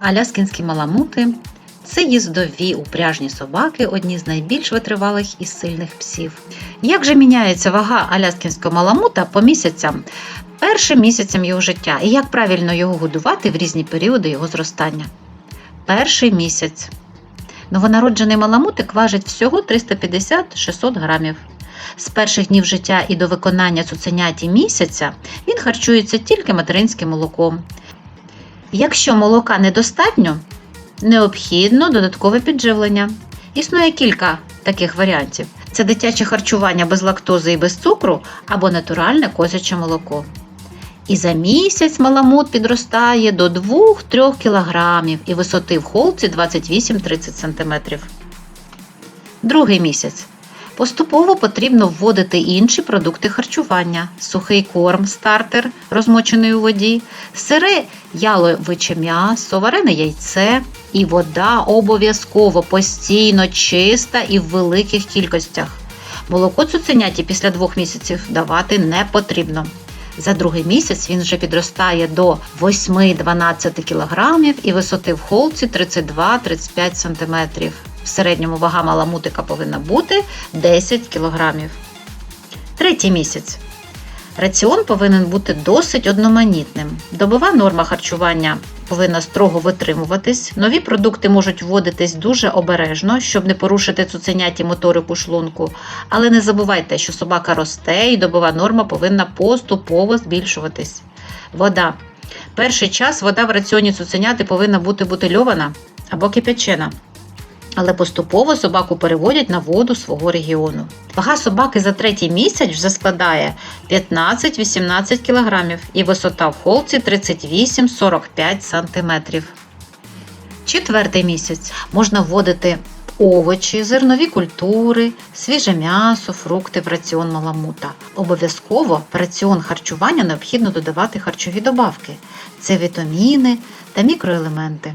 Аляскінські маламути це їздові упряжні собаки, одні з найбільш витривалих і сильних псів. Як же міняється вага аляскінського маламута по місяцям, першим місяцем його життя, і як правильно його годувати в різні періоди його зростання? Перший місяць. Новонароджений маламутик важить всього 350-600 грамів. З перших днів життя і до виконання цуценяті місяця він харчується тільки материнським молоком. Якщо молока недостатньо, необхідно додаткове підживлення. Існує кілька таких варіантів: це дитяче харчування без лактози і без цукру або натуральне козяче молоко. І за місяць маламут підростає до 2-3 кг і висоти в холці 28-30 см. Другий місяць. Поступово потрібно вводити інші продукти харчування: сухий корм, стартер, розмочений у воді, сире яловиче м'ясо, варене яйце і вода обов'язково постійно чиста і в великих кількостях. Молоко цуценяті після двох місяців давати не потрібно. За другий місяць він вже підростає до 8-12 кг і висоти в холці 32-35 см. В середньому вага маламутика повинна бути 10 кг. Третій місяць. Раціон повинен бути досить одноманітним. Добова норма харчування повинна строго витримуватись. Нові продукти можуть вводитись дуже обережно, щоб не порушити цуценяті моторику шлунку. Але не забувайте, що собака росте і добова норма повинна поступово збільшуватись. Вода. Перший час вода в раціоні цуценяти повинна бути бутильована або кипячена. Але поступово собаку переводять на воду свого регіону. Вага собаки за третій місяць вже складає 15-18 кг і висота в холці 38-45 см. Четвертий місяць можна вводити овочі, зернові культури, свіже м'ясо, фрукти в раціон маламута. Обов'язково в раціон харчування необхідно додавати харчові добавки це вітаміни та мікроелементи.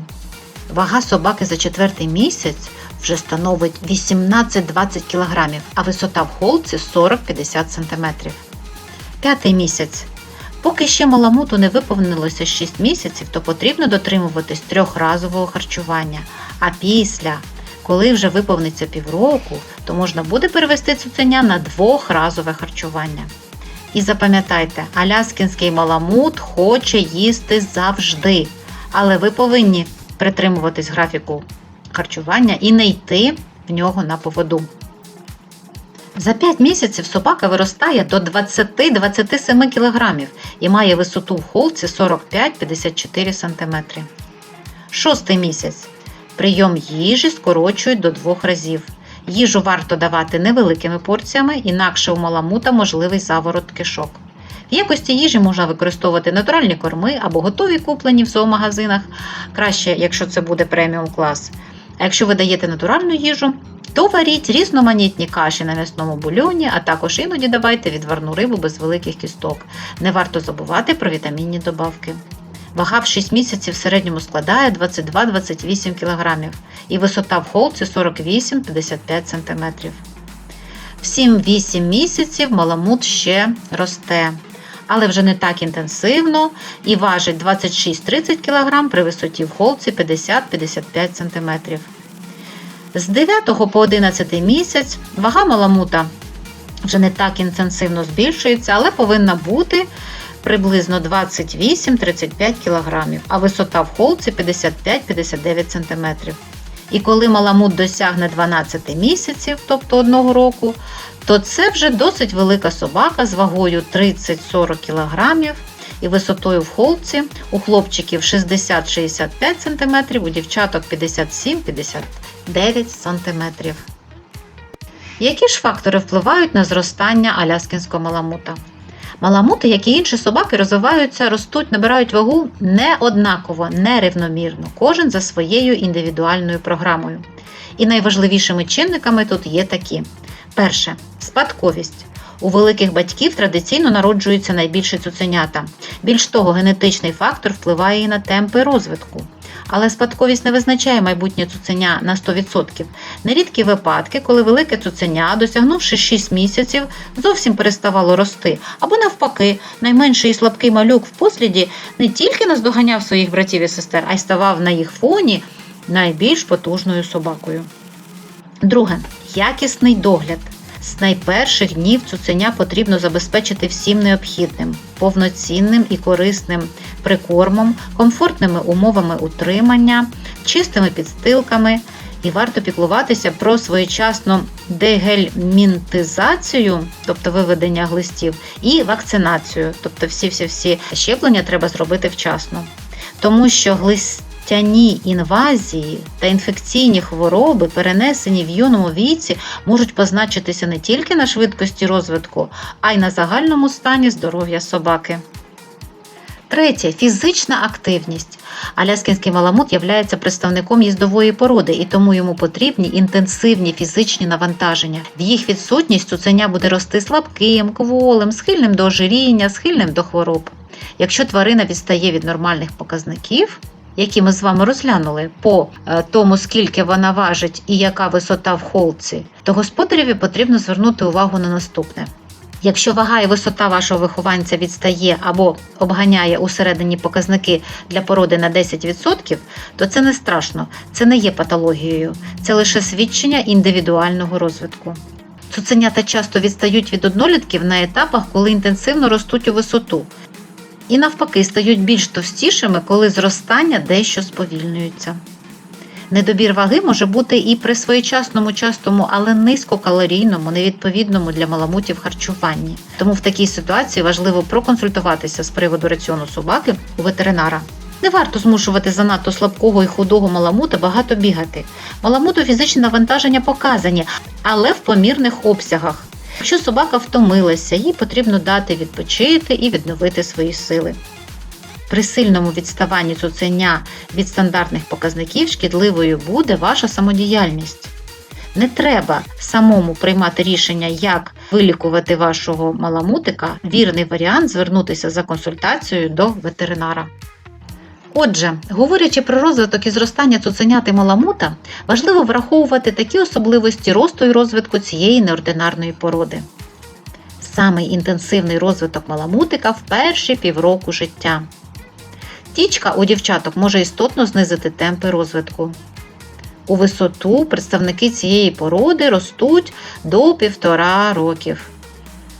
Вага собаки за четвертий місяць вже становить 18-20 кг, а висота в холці 40-50 см. П'ятий місяць. Поки ще маламуту не виповнилося 6 місяців, то потрібно дотримуватись трьохразового харчування. А після, коли вже виповниться півроку, то можна буде перевести цуценя на двохразове харчування. І запам'ятайте, аляскінський маламут хоче їсти завжди, але ви повинні притримуватись графіку харчування і не йти в нього на поводу. За 5 місяців собака виростає до 20-27 кг і має висоту в холці 45-54 см. Шостий місяць. Прийом їжі скорочують до двох разів. Їжу варто давати невеликими порціями, інакше у маламута можливий заворот кишок. Якості їжі можна використовувати натуральні корми або готові куплені в зоомагазинах, краще, якщо це буде преміум клас. А якщо ви даєте натуральну їжу, то варіть різноманітні каші на м'ясному бульоні, а також іноді давайте відварну рибу без великих кісток. Не варто забувати про вітамінні добавки. Вага в 6 місяців в середньому складає 22-28 кг і висота в холці 48-55 см. В 7-8 місяців маламут ще росте, але вже не так інтенсивно і важить 26-30 кг при висоті в холці 50-55 см. З 9 по 11 місяць вага маламута вже не так інтенсивно збільшується, але повинна бути приблизно 28-35 кг, а висота в холці 55-59 см. І коли маламут досягне 12 місяців, тобто одного року, то це вже досить велика собака з вагою 30-40 кг і висотою в холці у хлопчиків 60-65 см, у дівчаток 57-59 см. Які ж фактори впливають на зростання аляскінського маламута? Маламути, як і інші собаки, розвиваються, ростуть, набирають вагу не однаково, нерівномірно, кожен за своєю індивідуальною програмою. І найважливішими чинниками тут є такі: перше спадковість. У великих батьків традиційно народжуються найбільші цуценята. Більш того, генетичний фактор впливає і на темпи розвитку. Але спадковість не визначає майбутнє цуценя на 100%. Нерідкі випадки, коли велике цуценя, досягнувши 6 місяців, зовсім переставало рости, або навпаки, найменший і слабкий малюк в посліді не тільки наздоганяв своїх братів і сестер, а й ставав на їх фоні найбільш потужною собакою. Друге якісний догляд. З найперших днів цуценя потрібно забезпечити всім необхідним, повноцінним і корисним прикормом, комфортними умовами утримання, чистими підстилками. І варто піклуватися про своєчасну дегельмінтизацію, тобто виведення глистів, і вакцинацію, тобто всі-всі-всі щеплення треба зробити вчасно. Тому що глистяні інвазії та інфекційні хвороби, перенесені в юному віці, можуть позначитися не тільки на швидкості розвитку, а й на загальному стані здоров'я собаки. Третє фізична активність. Аляскінський маламут є представником їздової породи, і тому йому потрібні інтенсивні фізичні навантаження. В їх відсутність цуценя буде рости слабким, кволим, схильним до ожиріння, схильним до хвороб. Якщо тварина відстає від нормальних показників, які ми з вами розглянули по е, тому, скільки вона важить і яка висота в холці, то господареві потрібно звернути увагу на наступне. Якщо вага і висота вашого вихованця відстає або обганяє усередині показники для породи на 10%, то це не страшно, це не є патологією, це лише свідчення індивідуального розвитку. Цуценята часто відстають від однолітків на етапах, коли інтенсивно ростуть у висоту, і навпаки стають більш товстішими, коли зростання дещо сповільнюється. Недобір ваги може бути і при своєчасному частому, але низькокалорійному, невідповідному для маламутів харчуванні. Тому в такій ситуації важливо проконсультуватися з приводу раціону собаки у ветеринара. Не варто змушувати занадто слабкого і худого маламута багато бігати. Маламуту фізичні навантаження показані, але в помірних обсягах. Якщо собака втомилася, їй потрібно дати відпочити і відновити свої сили. При сильному відставанні цуценя від стандартних показників шкідливою буде ваша самодіяльність. Не треба самому приймати рішення, як вилікувати вашого маламутика. Вірний варіант звернутися за консультацією до ветеринара. Отже, говорячи про розвиток і зростання цуценят і маламута, важливо враховувати такі особливості росту і розвитку цієї неординарної породи. Самий інтенсивний розвиток маламутика в перші півроку життя. Тічка у дівчаток може істотно знизити темпи розвитку. У висоту представники цієї породи ростуть до півтора років.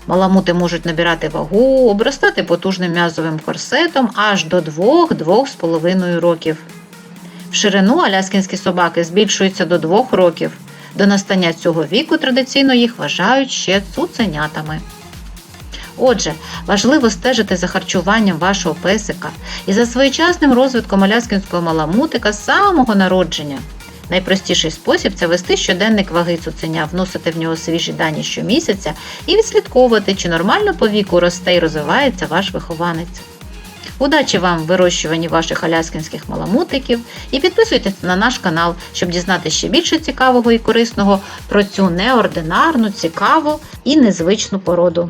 Маламути можуть набирати вагу, обростати потужним м'язовим корсетом аж до 2-2,5 років. В ширину аляскінські собаки збільшуються до 2 років. До настання цього віку традиційно їх вважають ще цуценятами. Отже, важливо стежити за харчуванням вашого песика і за своєчасним розвитком аляскінського маламутика з самого народження. Найпростіший спосіб це вести щоденник ваги цуценя, вносити в нього свіжі дані щомісяця і відслідковувати, чи нормально по віку росте і розвивається ваш вихованець. Удачі вам в вирощуванні ваших аляскінських маламутиків і підписуйтесь на наш канал, щоб дізнатися ще більше цікавого і корисного про цю неординарну, цікаву і незвичну породу.